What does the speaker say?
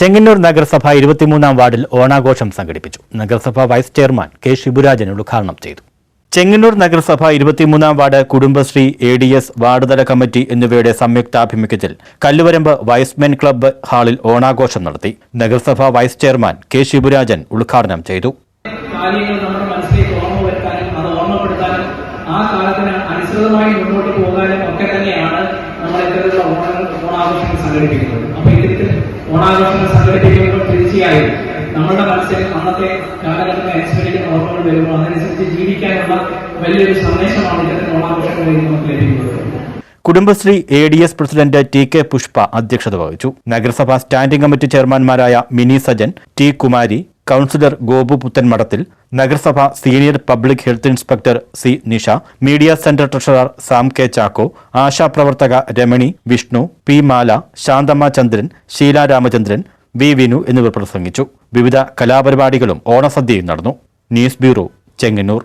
ചെങ്ങന്നൂർ നഗരസഭ ഇരുപത്തിമൂന്നാം വാർഡിൽ ഓണാഘോഷം സംഘടിപ്പിച്ചു. നഗരസഭ വൈസ് ചെയർമാൻ കെ ശിബുരാജൻ ഉദ്ഘാടനം ചെയ്തു. ചെങ്ങന്നൂർ നഗരസഭ ഇരുപത്തിമൂന്നാം ward Kudumbashree A D S വാർഡുതല committee എന്നിവയുടെ സംയുക്താഭിമുഖ്യത്തിൽ കല്ലുവരമ്പ് വൈസ്മെൻ ക്ലബ്ബ് ഹാളിൽ ഓണാഘോഷം നടത്തി. നഗരസഭ വൈസ് ചെയർമാൻ കെ ശിബുരാജൻ ഉദ്ഘാടനം ചെയ്തു. അനുസൃതമായി മുന്നോട്ട് പോകാനും ഒക്കെ തന്നെയാണ് നമ്മൾ ഇത്തരത്തിലുള്ള സംഘടിപ്പിക്കുന്നത്. അപ്പൊ ഇത്തരത്തിൽ ഓണാഘോഷങ്ങൾ സംഘടിപ്പിക്കുമ്പോൾ തീർച്ചയായും നമ്മുടെ മനസ്സിൽ അന്നത്തെ കാലഘട്ടത്തെ അനുസ്മരിക്കുന്ന ഓർമ്മകൾ വരുമ്പോൾ അതനുസരിച്ച് ജീവിക്കാനുള്ള വലിയൊരു സന്ദേശമാണ് ഇത്തരത്തിൽ ഓണാഘോഷങ്ങൾ വഴി നമുക്ക് ലഭിക്കുന്നത്. Kudumbashree A D S president T K Pushpa അധ്യക്ഷത വഹിച്ചു. നഗരസഭാ സ്റ്റാൻഡിംഗ് കമ്മിറ്റി ചെയർമാൻമാരായ മിനി സജൻ ടി കുമാരി കൌൺസിലർ ഗോപു മഠത്തിൽ നഗരസഭ senior public health inspector C Nisha media centre treasurer Sam K Chacko ആശാപ്രവർത്തക Ramani Vishnu P Mala Santhamma Chandran Sheela Ramachandran V Vinu എന്നിവർ പ്രസംഗിച്ചു. വിവിധ കലാപരിപാടികളും ഓണസദ്യയും നടന്നു. News bureau Chengannur.